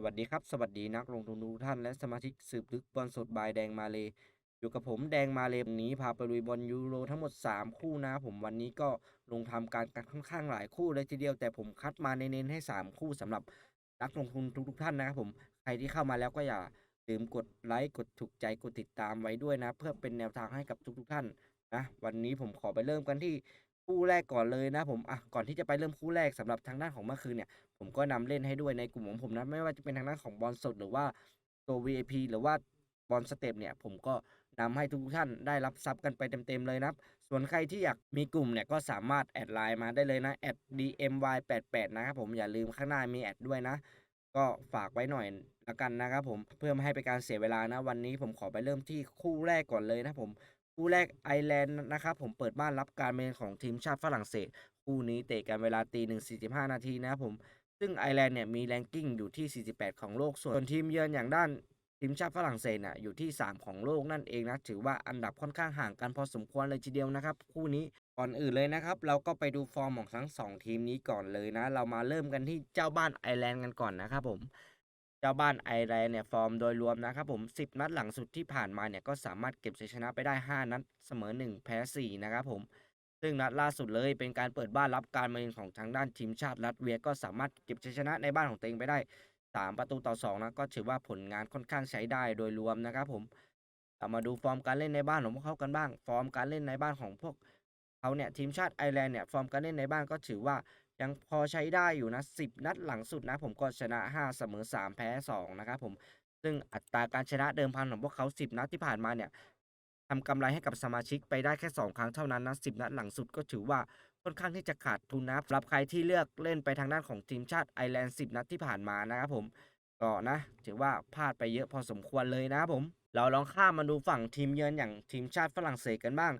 สวัสดีครับ สวัสดีนักลงทุนทุกท่านและสมาชิกสืบลึกบอลสดบายแดงมาเล อยู่กับผมแดงมาเลวันนี้พาไปลุยบอลยูโรทั้งหมด 3 คู่นะผมวันนี้ก็ลงทำการกันค่อนข้างหลายคู่เลยทีเดียวแต่ผมคัดมาเน้นๆให้ 3 คู่สำหรับนักลงทุนทุกๆท่านนะครับผมใครที่เข้ามาแล้วก็อย่าลืมกดไลค์กดถูกใจกดติดตามไว้ด้วยนะ เพื่อเป็นแนวทางให้กับทุกๆท่านนะวันนี้ผมขอไปเริ่มกันที่ คู่แรกก่อนเลยนะผมอะก่อนที่จะไปเริ่มคู่แรกสำหรับทางด้านของเมื่อคืนเนี่ยผมก็นำเล่นให้ด้วยในกลุ่มของผมนะไม่ว่าจะเป็นทางด้านของบอลสดหรือว่าตัว VIP หรือว่าบอลสเต็ปเนี่ยผมก็นำให้ทุกท่านได้รับซับกันไปเต็มๆเลยนะส่วนใครที่อยากมีกลุ่มเนี่ยก็สามารถแอดไลน์มาได้เลยนะแอด dmy88 นะครับผมอย่าลืมข้างหน้ามีแอดด้วยนะ ก็ฝากไว้หน่อยละกันนะครับผมเพื่อไม่ให้เป็นการเสียเวลานะ วันนี้ผมขอไปเริ่มที่คู่แรกก่อนเลยนะผม คู่แรกไอร์แลนด์นะครับผมเปิดบ้านรับการเมืองของทีมชาติฝรั่งเศส คู่นี้เตะกันเวลาตีหนึ่งสี่สิบห้านาทีนะครับผมซึ่งไอร์แลนด์เนี่ยมีแรงกิ้งอยู่ที่ 48 ของโลก ส่วนทีมเยือนอย่างด้านทีมชาติฝรั่งเศสน่ะอยู่ที่ 3 ของโลกนั่นเองนะ ถือว่าอันดับค่อนข้างห่างกันพอสมควรเลยทีเดียวนะครับ คู่นี้ก่อนอื่นเลยนะครับ เราก็ไปดูฟอร์มของทั้ง 2 ทีมนี้ก่อนเลยนะ เรามาเริ่มกันที่เจ้าบ้านไอร์แลนด์กันก่อนนะครับผม เจ้าบ้านไอร์แลนด์เนี่ยฟอร์มโดยรวมนะครับผม 10 นัดหลังสุดที่ผ่านมาเนี่ยก็สามารถเก็บชัยชนะไปได้ 5 นัดเสมอ 1 แพ้ 4 นะครับผม ซึ่งนัดล่าสุดเลยเป็นการเปิดบ้านรับการมาเยือนของทางด้านทีมชาติรัสเวียก็สามารถเก็บชัยชนะในบ้านของตัวเองไปได้ 3 ประตูต่อ2นะก็ถือว่าผลงานค่อนข้างใช้ได้โดยรวมนะครับผมเรามาดูฟอร์มการเล่นในบ้านของพวกเขากันบ้าง ฟอร์มการเล่นในบ้านของพวกเขาเนี่ยทีมชาติไอร์แลนด์เนี่ยฟอร์มการเล่นในบ้านก็ถือว่า ยังพอใช้ได้อยู่นะ 10 นัดหลังสุดนะ ผมก็ชนะ 5 เสมอ 3 แพ้ 2 นะครับผมซึ่งอัตราการชนะเดิมพันของพวกเขา 10 นัดที่ผ่านมาเนี่ยทำกำไรให้กับสมาชิกไปได้แค่ 2 ครั้งเท่านั้นนะ 10 นัดหลังสุดก็ถือว่าค่อนข้างที่จะขาดทุนนะรับสำหรับใครที่เลือกเล่นไปทางด้านของทีมชาติไอร์แลนด์ 10 นัดที่ผ่านมานะครับผมก็นะ ถือว่าพลาดไปเยอะพอสมควรเลยนะครับผม เราลองข้ามมาดูฝั่งทีมเยือนอย่างทีมชาติฝรั่งเศสกันบ้าง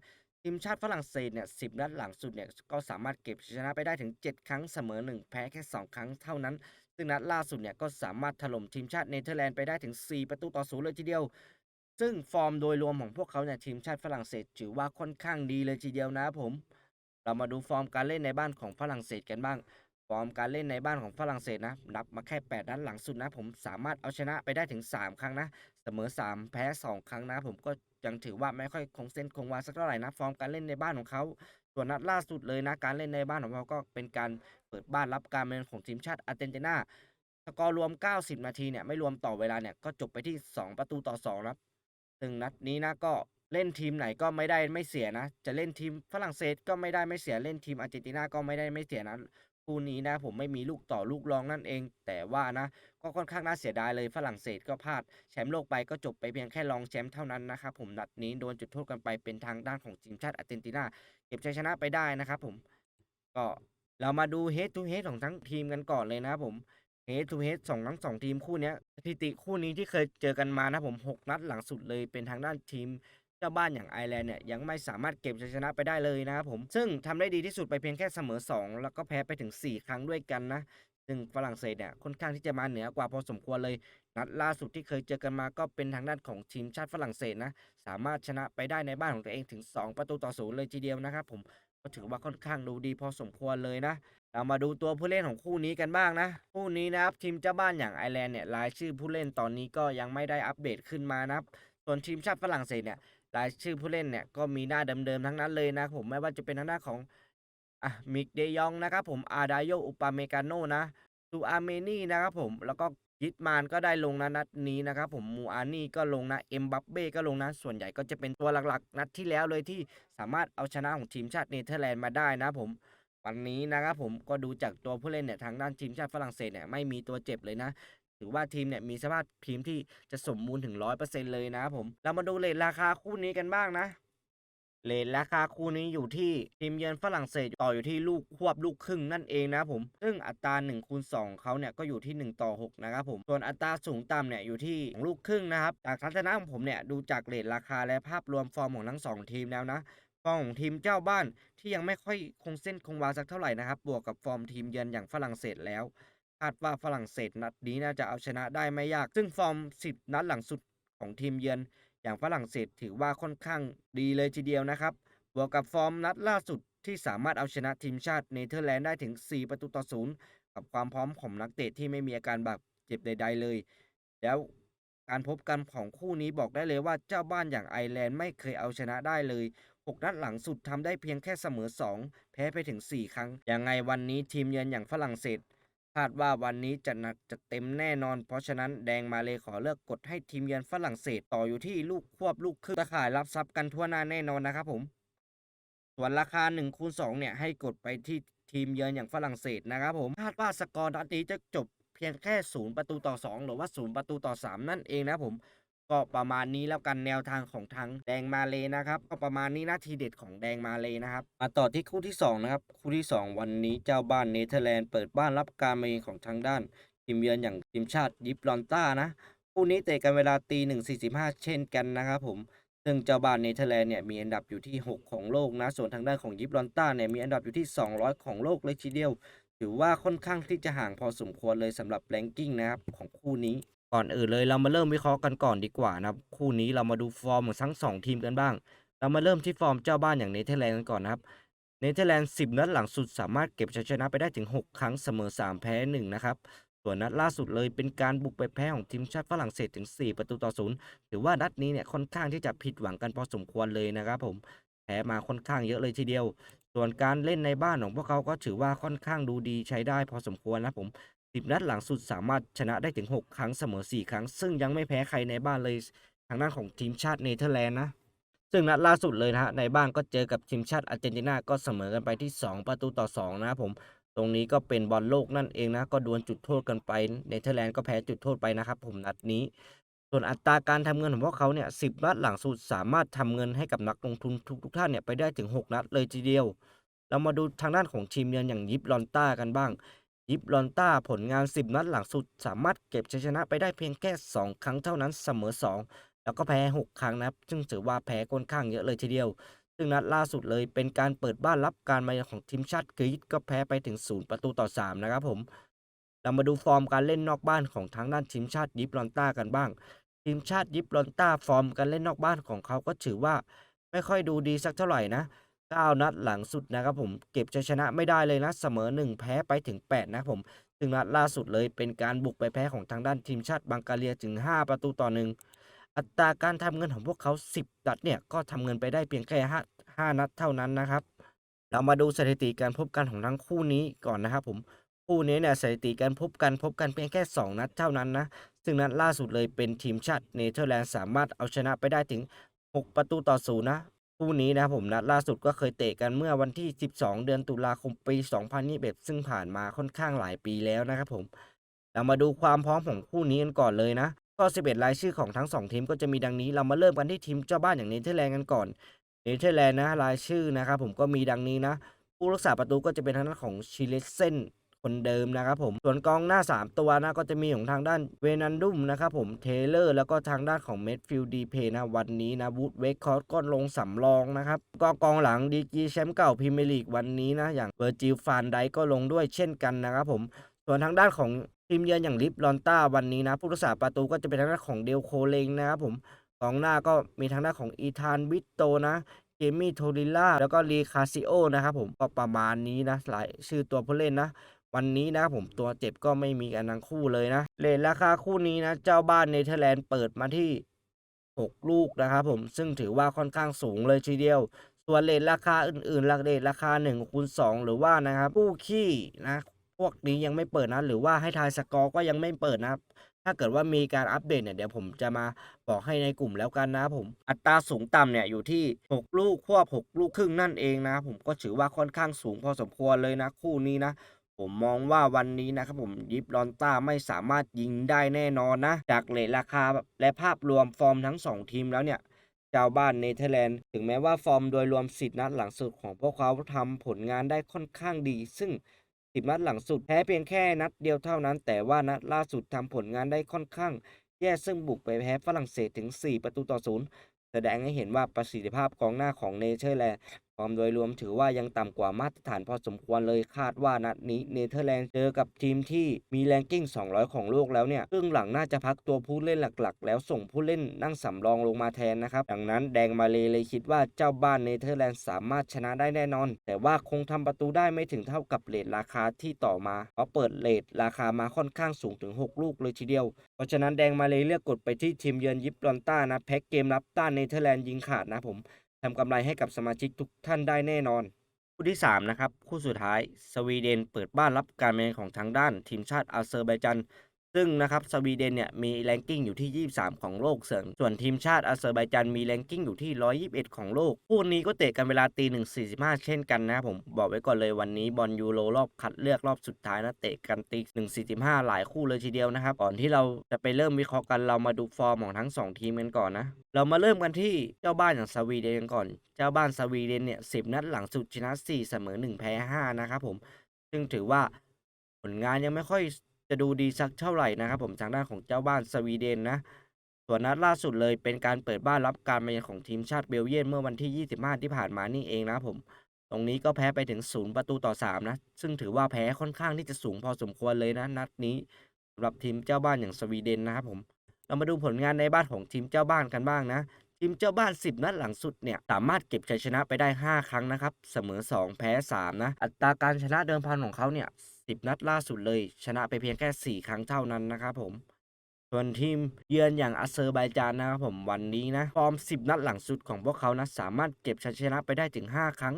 ทีมชาติฝรั่งเศสเนี่ยสินัดหลังสุดเนี่ยก็สามารถเก็บชนะไปได้ถึง 7 ครั้งเสมอ 1 แพ้แค่ 2 ครั้งเท่านั้น ซึ่งนัดล่าสุดเนี่ยก็สามารถถล่มทีมชาติเนเธอร์แลนด์ไปได้ถึง 4 ประตูต่อศูนย์เลยทีเดียว ซึ่งฟอร์มโดยรวมของพวกเขาเนี่ยทีมชาติฝรั่งเศสถือว่าค่อนข้างดีเลยทีเดียวนะครับผม เรามาดูฟอร์มการเล่นในบ้านของฝรั่งเศสกันบ้าง ฟอร์มการเล่นในบ้านของฝรั่งเศสนะ นับมาแค่ 8 นัดหลังสุดนะ ผมสามารถเอาชนะไปได้ถึง 3 ครั้งนะ เสมอ 3 แพ้ 2 ครั้งนะ ผมก็ยังถือว่าไม่ค่อยคงเส้นคงวาสักเท่าไหร่นะ ฟอร์มการเล่นในบ้านของเขาส่วนนัดล่าสุดเลยนะ การเล่นในบ้านของเขาก็เป็นการเปิดบ้านรับการเมืองของทีมชาติอาร์เจนตินาสกอร์รวม 90 นาทีเนี่ยไม่รวมต่อเวลาเนี่ยก็จบไปที่ 2 ประตูต่อ2นะซึ่งนัดนี้นะก็เล่นทีมไหนก็ไม่ได้ไม่เสียนะ จะเล่นทีมฝรั่งเศสก็ไม่ได้ไม่เสียเล่นทีมอาร์เจนตินาก็ไม่ได้ไม่เสียนะ คู่นี้นะผมไม่มีลูกต่อลูกรองนั่นเอง แต่ว่านะก็ค่อนข้างน่าเสียดายเลยฝรั่งเศสก็พลาดแชมป์โลกไปก็จบไปเพียงแค่รองแชมป์เท่านั้นนะครับผมนัดนี้โดนจุดโทษกันไปเป็นทางด้านของทีมชาติอาร์เจนตินาเก็บชัยชนะไปได้นะครับผมก็เรามาดูเฮดทูเฮดของทั้งทีมกันก่อนเลยนะครับผมเฮดทูเฮดสองทั้งสองทีมคู่นี้สถิติคู่นี้ที่เคยเจอกันมานะผม 6 นัดหลังสุดเลยเป็นทางด้านทีม เจ้าบ้านอย่างไอร์แลนด์เนี่ยยังไม่สามารถเก็บชัยชนะไปได้เลยนะครับผม ซึ่งทำได้ดีที่สุดไปเพียงแค่เสมอ 2 แล้วก็แพ้ไปถึง 4 ครั้งด้วยกันนะ ซึ่งฝรั่งเศสเนี่ยค่อนข้างที่จะมาเหนือกว่าพอสมควรเลย นัดล่าสุดที่เคยเจอกันมาก็เป็นทางด้านของทีมชาติฝรั่งเศสนะ สามารถชนะไปได้ในบ้านของตัวเองถึง 2 ประตูต่อศูนย์เลยทีเดียวนะครับผมก็ถือว่าค่อนข้างดูดีพอสมควรเลยนะ เรามาดูตัวผู้เล่นของคู่นี้กันบ้างนะ คู่นี้นะครับทีมเจ้าบ้านอย่างไอร์แลนด์เนี่ยรายชื่อผู้เล่นตอนนี้ก็ยังไม่ได้อัปเดตขึ้นมานะครับ ส่วนทีมชาติฝรั่งเศสเนี่ย รายชื่อผู้เล่นเนี่ยก็มีหน้าเดิมๆทั้งนั้นเลยนะผมไม่ว่าจะเป็นทางด้าของอะมิกเดยองนะครับผมอาดาโยอุปาเมกาโนนะซูอาเมนี่นะครับผมแล้วก็ยิตมานก็ได้ลงนะนัดนี้นะครับผมมูอานี่ก็ลงนะเอ็มบัปเบ้ก็ลงนะส่วนใหญ่ก็จะเป็นตัวหลักๆ นัดที่แล้วเลยที่สามารถเอาชนะของทีมชาติเนเธอร์แลนด์มาได้นะผมวันนี้นะครับผมก็ดูจากตัวผู้เล่นเนี่ยทางด้านทีมชาติฝรั่งเศสเนี่ยไม่มีตัวเจ็บเลยนะ ถือว่าทีมเนี่ยมีสภาพทีมที่จะสมบูรณ์ถึงร้อยเปอร์เซ็นเลยนะครับผม เรามาดูเลทราคาคู่นี้กันบ้างนะเลทราคาคู่นี้อยู่ที่ทีมเยือนฝรั่งเศสต่ออยู่ที่ลูกควบลูกครึ่งนั่นเองนะครับผม ซึ่งอัตรา1คูณ2เขาเนี่ยก็อยู่ที่ 1 ต่อ 6 นะครับผม ส่วนอัตราสูงต่ำเนี่ยอยู่ที่ลูกครึ่งนะครับจากทัศนะของผมเนี่ยดูจากเลทราคาและภาพรวมฟอร์มของทั้งสองทีมแล้วนะฟอร์มของทีมเจ้าบ้านที่ยังไม่ค่อยคงเส้นคงวาสักเท่าไหร่นะครับบวกกับฟอร์มทีมเยือนอย่างฝรั่งเศสแล้ว คาดว่าฝรั่งเศสนัดนี้น่าจะเอาชนะได้ไม่ยาก ซึ่งฟอร์ม 10 นัดหลังสุดของทีมเยือน อย่างฝรั่งเศสถือว่าค่อนข้างดีเลยทีเดียวนะครับ บวกกับฟอร์มนัดล่าสุดที่สามารถเอาชนะทีมชาติเนเธอร์แลนด์ได้ถึง 4 ประตูต่อศูนย์กับความพร้อมของนักเตะที่ไม่มีอาการบาดเจ็บใด ๆ เลย แล้วการพบกันของคู่นี้บอกได้เลยว่าเจ้าบ้านอย่างไอร์แลนด์ไม่เคยเอาชนะได้เลย 6 นัดหลังสุดทำได้เพียงแค่เสมอ 2 แพ้ไปถึง 4 ครั้ง ยังไงวันนี้ทีมเยือนอย่างฝรั่งเศส คาดว่าวันนี้จะหนักจะเต็มแน่นอน เพราะฉะนั้นแดงมาเลยขอเลือกกดให้ทีมเยือนฝรั่งเศสต่ออยู่ที่ลูกควบลูกครึ่งตะข่ายรับทรัพย์กันทั่วหน้าแน่นอนนะครับผม ส่วนราคา1คูณ2เนี่ยให้กดไปที่ทีมเยือนอย่างฝรั่งเศสนะครับผมคาดว่าสกอร์นัดนี้จะจบเพียงแค่ 0 ประตูต่อ 2 หรือว่า 0 ประตูต่อ 3 นั่นเองนะผม ก็ประมาณนี้แล้วกันแนวทางของทางแดงมาเลยนะครับก็ประมาณนี้นาทีเด็ดของแดงมาเลยนะครับมาต่อที่คู่ที่2นะครับคู่ที่ 2 วันนี้เจ้าบ้านเนเธอร์แลนด์เปิดบ้านรับการมาเยือนของทางด้านทีมเยือนอย่างทีมชาติยิปลอนต้านะคู่นี้เตะกันเวลาตีหนึ่งสี่สิบห้าเช่นกันนะครับผมซึ่งเจ้าบ้านเนเธอร์แลนด์เนี่ยมีอันดับอยู่ที่ 6 ของโลกนะส่วนทางด้านของยิปลอนต้าเนี่ยมีอันดับอยู่ที่ 200 ของโลกเลยทีเดียวถือว่าค่อนข้างที่จะห่างพอสมควรเลยสำหรับแรงกิ้งนะครับของคู่นี้ ก่อนอื่นเลยเรามาเริ่มวิเคราะห์กันก่อนดีกว่านะครับ คู่นี้เรามาดูฟอร์มของทั้งสองทีมกันบ้าง เรามาเริ่มที่ฟอร์มเจ้าบ้านอย่างเนเธอร์แลนด์กันก่อนนะครับ เนเธอร์แลนด์10 นัดหลังสุดสามารถเก็บชัยชนะไปได้ถึง 6 ครั้งเสมอ 3 แพ้ 1 นะครับ ส่วนนัดล่าสุดเลยเป็นการบุกไปแพ้ของทีมชาติฝรั่งเศสถึง 4 ประตูต่อศูนย์ถือว่านัดนี้เนี่ยค่อนข้างที่จะผิดหวังกันพอสมควรเลยนะครับผม แพ้มาค่อนข้างเยอะเลยทีเดียว ส่วนการเล่นในบ้านของพวกเขาก็ถือว่าค่อนข้างดูดีใช้ได้พอสมควรนะผม 10 นัดหลังสุดสามารถชนะได้ถึง 6 ครั้งเสมอ 4 ครั้ง ซึ่งยังไม่แพ้ใครในบ้านเลยทางด้านของทีมชาติเนเธอร์แลนด์นะ ซึ่งนัดล่าสุดเลยนะฮะในบ้านก็เจอกับทีมชาติอาร์เจนตินาก็เสมอกันไปที่ 2 ประตูต่อ 2 นะผมตรงนี้ก็เป็นบอลโลกนั่นเองนะ ก็ดวลจุดโทษกันไปเนเธอร์แลนด์ก็แพ้จุดโทษไปนะครับผมนัดนี้ ส่วนอัตราการทำเงินของพวกเขาเนี่ยสินัดหลังสุดสามารถทำเงินให้กับนักลงทุนทุกทุกท่านเนี่ยไปได้ถึง 6 นัดเลยทีเดียว เรามาดูทางด้านของทีมเยือนอย่างยิปลอนต้ากันบ้าง ยิปลอนต้าผลงาน 10 นัดหลังสุด สามารถเก็บชัยชนะไปได้เพียงแค่ 2 ครั้งเท่านั้นเสมอ 2 แล้วก็แพ้ 6 ครั้งนะครับ ซึ่งถือว่าแพ้ค่อนข้างเยอะเลยทีเดียว ซึ่งนัดล่าสุดเลยเป็นการเปิดบ้านรับการมาของทีมชาติกรีซก็แพ้ไปถึง 0 ประตูต่อ 3 นะครับผม เรามาดูฟอร์มการเล่นนอกบ้านของทางด้านทีมชาติยิปลอนต้ากันบ้าง ทีมชาติยิปลอนต้าฟอร์มการเล่นนอกบ้านของเขาก็ถือว่า ไม่ค่อยดูดีสักเท่าไหร่นะ 9 นัดหลังสุดนะครับผมเก็บชัยชนะไม่ได้เลยนะเสมอ 1 แพ้ไปถึง 8 นะครับผมซึ่งนัดล่าสุดเลยเป็นการบุกไปแพ้ของทางด้านทีมชาติบังกาเลียถึง 5 ประตูต่อหนึ่งอัตราการทำเงินของพวกเขา 10 นัดเนี่ยก็ทำเงินไปได้เพียงแค่5 5นัดเท่านั้นนะครับ เรามาดูสถิติการพบกันของทั้งคู่นี้ก่อนนะครับผมคู่นี้เนี่ยสถิติการพบกันพบกันเพียงแค่ 2 นัดเท่านั้นนะซึ่งนัดล่าสุดเลยเป็นทีมชาติเนเธอร์แลนด์สามารถเอาชนะไปได้ถึง 6 ประตูต่อศูนย์นะ คู่นี้นะครับผมนัดล่าสุดก็เคยเตะกันเมื่อวันที่ 12 เดือนตุลาคมปี 2021 ซึ่งผ่านมาค่อนข้างหลายปีแล้วนะครับผม เรามาดูความพร้อมของคู่นี้กันก่อนเลยนะก็ 11 รายชื่อของทั้ง 2 ทีมก็จะมีดังนี้เรามาเริ่มกันที่ทีมเจ้าบ้านอย่างเนเธอร์แลนด์กันก่อนเนเธอร์แลนด์นะรายชื่อนะครับผมก็มีดังนี้นะ ผู้รักษาประตูก็จะเป็นทางด้านของชิเลเซน คนเดิมนะครับผมส่วนกองหน้า 3 ตัวนะก็จะมีของทางด้านเวนันดุมนะครับผมเทเลอร์แล้วก็ทางด้านของเมดฟิลดีเพนะวันนี้นะวูดเวกคอร์ก็ลงสำรองนะครับก็กองหลังดีกีแชมป์เก่าพรีเมียร์ลีกวันนี้นะอย่างเวอร์จิลฟานไดก็ลงด้วยเช่นกันนะครับผมส่วนทางด้านของทีมเยือนอย่างลิฟลอนต้าวันนี้นะผู้รักษาประตูก็จะเป็นทางด้านของเดลโคเลงนะครับผมกองหน้าก็มีทางด้านของอีธานวิตโตนะเจมี่โทริล่าแล้วก็ลีคาซิโอนะครับผมก็ประมาณนี้นะหลายชื่อตัวผู้เล่นนะ วันนี้นะผมตัวเจ็บก็ไม่มีกันทั้งคู่เลยนะเลทราคาคู่นี้นะ เจ้าบ้านเนเธอร์แลนด์เปิดมาที่ 6 ลูกนะครับผมซึ่งถือว่าค่อนข้างสูงเลยทีเดียว ส่วนเลทราคาอื่นๆลักเลทราคา1คูณ2หรือว่านะครับคู่ขี้นะพวกนี้ยังไม่เปิดนะ หรือว่าให้ทายสกอร์ก็ยังไม่เปิดนะครับถ้าเกิดว่ามีการอัปเดตเนี่ยเดี๋ยวผมจะมาบอกให้ในกลุ่มแล้วกันนะผมอัตราสูงต่ำเนี่ยอยู่ที่ 6 ลูกควบ 6 ลูกครึ่งนั่นเองนะผมก็ถือว่าค่อนข้างสูงพอสมควรเลยนะคู่นี้นะ ผมมองว่าวันนี้นะครับผมยิปลอนต้าไม่สามารถยิงได้แน่นอนนะ จากเลทราคาและภาพรวมฟอร์มทั้ง 2 ทีมแล้วเนี่ยเจ้าบ้านเนเธอร์แลนด์ถึงแม้ว่าฟอร์มโดยรวม10นัดหลังสุดของพวกเขาทำผลงานได้ค่อนข้างดี ซึ่ง10นัดหลังสุดแพ้เพียงแค่นัดเดียวเท่านั้น แต่ว่านัดล่าสุดทำผลงานได้ค่อนข้าง แย่ซึ่งบุกไปแพ้ฝรั่งเศสถึง 4 ประตูต่อศูนย์แสดงให้เห็นว่าประสิทธิภาพกองหน้าของเนเธอร์แลนด์ ฟอร์มโดยรวมถือว่ายังต่ำกว่ามาตรฐานพอสมควรเลยคาดว่านัดนี้เนเธอร์แลนด์เจอกับทีมที่มีแรงกิ้ง 200 ของโลกแล้วเนี่ยครึ่งหลังน่าจะพักตัวผู้เล่นหลักๆ แล้วส่งผู้เล่นนั่งสำรองลงมาแทนนะครับ ดังนั้นแดงมาเลเลยคิดว่าเจ้าบ้านเนเธอร์แลนด์สามารถชนะได้แน่นอน แต่ว่าคงทำประตูได้ไม่ถึงเท่ากับเลทราคาที่ต่อมาเพราะเปิดเลทราคามาค่อนข้างสูงถึง 6 ลูกเลยทีเดียว เพราะฉะนั้นแดงมาเลเลือกกดไปที่ทีมเยือนยิปรอนต้านะแพ็กเกมรับต้านเนเธอร์แลนด์ยิงขาดนะผม ทำกำไรให้กับสมาชิกทุกท่านได้แน่นอน คู่ที่ 3 นะครับ คู่สุดท้าย สวีเดนเปิดบ้านรับการมาเยือนของทางด้านทีมชาติอาเซอร์ไบจัน ซึ่งนะครับสวีเดนเนี่ยมีแรงกิ้งอยู่ที่ 23 ของโลกเสริมส่วนทีมชาติอาเซอร์ไบจันมีแรงกิ้งอยู่ที่ 121 ของโลกคู่นี้ก็เตะกันเวลาตีหนึ่งสี่สิบห้าเช่นกันนะครับผมบอกไว้ก่อนเลยวันนี้บอลยูโรรอบคัดเลือกรอบสุดท้ายนะเตะกันตีหนึ่งสี่สิบห้าหลายคู่เลยทีเดียวนะครับก่อนที่เราจะไปเริ่มวิเคราะห์กันเรามาดูฟอร์มของทั้งสองทีมกันก่อนนะเรามาเริ่มกันที่เจ้าบ้านอย่างสวีเดนกันก่อน เจ้าบ้านสวีเดนเนี่ยสิบนัดหลังสุดชนะสี่เสมอหนึ่งแพ้ห้านะครับผมซึ่งถือว่าผลงานยังไม่ค่อย จะดูดีสักเท่าไหร่นะครับผมทางด้านของเจ้าบ้านสวีเดนนะส่วนนัดล่าสุดเลยเป็นการเปิดบ้านรับการมาเยือนของทีมชาติเบลเยียมเมื่อวันที่ 25 ที่ผ่านมานี่เองนะครับผม ตรงนี้ก็แพ้ไปถึง 0 ประตูต่อ 3 นะ ซึ่งถือว่าแพ้ค่อนข้างที่จะสูงพอสมควรเลยนะ นัดนี้สำหรับทีมเจ้าบ้านอย่างสวีเดนนะครับผม เรามาดูผลงานในบ้านของทีมเจ้าบ้านกันบ้างนะทีมเจ้าบ้าน 10 นัดหลังสุดเนี่ย สามารถเก็บชัยชนะไปได้ 5 ครั้งนะครับ เสมอ 2 แพ้ 3 นะ อัตราการชนะเดิมพันของเขาเนี่ย 10 นัดล่าสุดเลย ชนะไปเพียงแค่ 4 ครั้งเท่านั้นนะครับผม ส่วนทีมเยือนอย่างอาเซอร์ไบจานนะครับผมวันนี้นะฟอร์ม 10 นัดหลังสุดของพวกเขานะสามารถเก็บชัยชนะไปได้ถึง 5 ครั้ง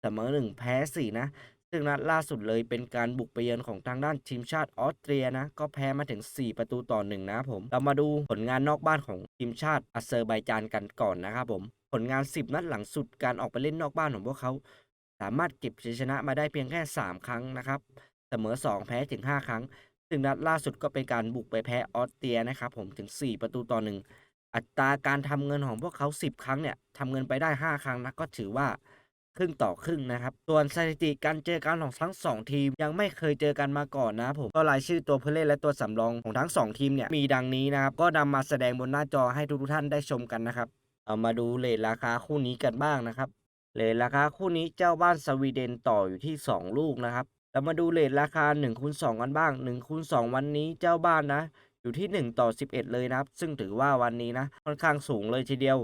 เสมอ1แพ้4นะซึ่งนัดล่าสุดเลยเป็นการบุกไปเยือนของทางด้านทีมชาติออสเตรียนะ ก็แพ้มาถึง 4 ประตูต่อ 1 นะครับผม เรามาดูผลงานนอกบ้านของทีมชาติอาเซอร์ไบจานกันก่อนนะครับผม ผลงาน 10 นัดหลังสุดการออกไปเล่นนอกบ้านของพวกเขา สามารถเก็บชัยชนะมาได้เพียงแค่ 3 ครั้งนะครับ เสมอ 2 แพ้ถึง 5 ครั้ง ซึ่งนัดล่าสุดก็เป็นการบุกไปแพ้ออสเตรียนะครับผมถึง 4 ประตูต่อ 1 อัตราการทำเงินของพวกเขา 10 ครั้งเนี่ยทำเงินไปได้ 5 ครั้งนะก็ถือว่าครึ่งต่อครึ่งนะครับ ส่วนสถิติการเจอกันของทั้ง 2 ทีม ยังไม่เคยเจอกันมาก่อนนะผม ก็รายชื่อตัวผู้เล่นและตัวสำรองของทั้ง 2 ทีมเนี่ยมีดังนี้นะครับ ก็นำมาแสดงบนหน้าจอให้ทุกท่านได้ชมกันนะครับ เอามาดูเลทราคาคู่นี้กันบ้างนะครับ เลทราคาคู่นี้เจ้าบ้านสวีเดนต่ออยู่ที่ 2 ลูกนะครับ เรามาดูเลทราคา1คูณ2กันบ้าง1คูณ2วันนี้เจ้าบ้านนะ อยู่ที่ 1 ต่อ 11 เลยนะครับ ซึ่งถือว่าวันนี้นะ ค่อนข้างสูงเลยทีเดียว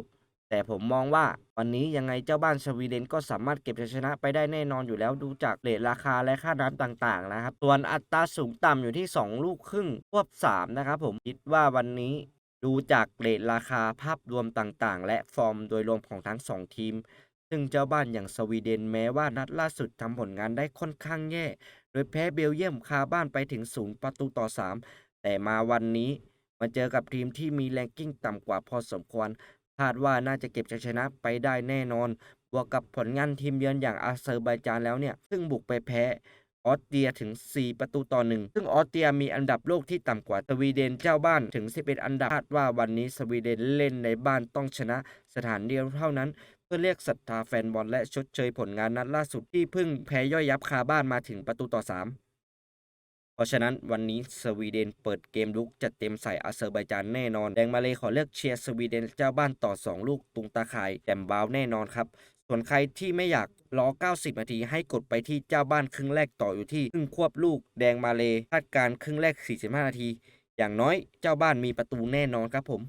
แต่ผมมองว่าวันนี้ยังไงเจ้าบ้านสวีเดนก็สามารถเก็บชัยชนะไปได้แน่นอนอยู่แล้วดูจากเลทราคาและค่าน้ำต่างๆนะครับ ส่วนอัตราสูงต่ำอยู่ที่ 2 ลูกครึ่งควบ 3 นะครับผมคิดว่าวันนี้ดูจากเลทราคาภาพรวมต่างๆ และฟอร์มโดยรวมของทั้ง 2 ทีม ซึ่งเจ้าบ้านอย่างสวีเดนแม้ว่านัดล่าสุดทำผลงานได้ค่อนข้างแย่ โดยแพ้เบลเยียมคาบ้านไปถึง 0 ประตูต่อ 3 แต่มาวันนี้มาเจอกับทีมที่มีแรงกิ้งต่ำกว่าพอสมควรคาดว่าน่าจะเก็บชัยชนะไปได้แน่นอน บวกกับผลงานทีมเยือนอย่างอาเซอร์ไบจานแล้วเนี่ย ซึ่งบุกไปแพ้ออสเตรียถึง 4 ประตูต่อ 1 ซึ่งออสเตรียมีอันดับโลกที่ต่ำกว่าสวีเดนเจ้าบ้านถึง 11 อันดับคาดว่าวันนี้สวีเดนเล่นในบ้านต้องชนะสถานเดียวเท่านั้น เพื่อเรียกศรัทธาแฟนบอลและชดเชยผลงานนัดล่าสุดที่เพิ่งแพ้ย่อยยับคาบ้านมาถึงประตูต่อ 3 เพราะฉะนั้นวันนี้สวีเดนเปิดเกมลุกจัดเต็มใส่อาเซอร์ไบจานแน่นอน แดงมาเลยขอเลือกเชียร์สวีเดนเจ้าบ้านต่อ 2 ลูกตุงตาข่ายแดมบาวแน่นอนครับ ส่วนใครที่ไม่อยากรอ 90 นาทีให้กดไปที่เจ้าบ้านครึ่งแรกต่ออยู่ที่ครึ่งควบลูก แดงมาเลยคาดการครึ่งแรก 45 นาที อย่างน้อยเจ้าบ้านมีประตูแน่นอนครับผม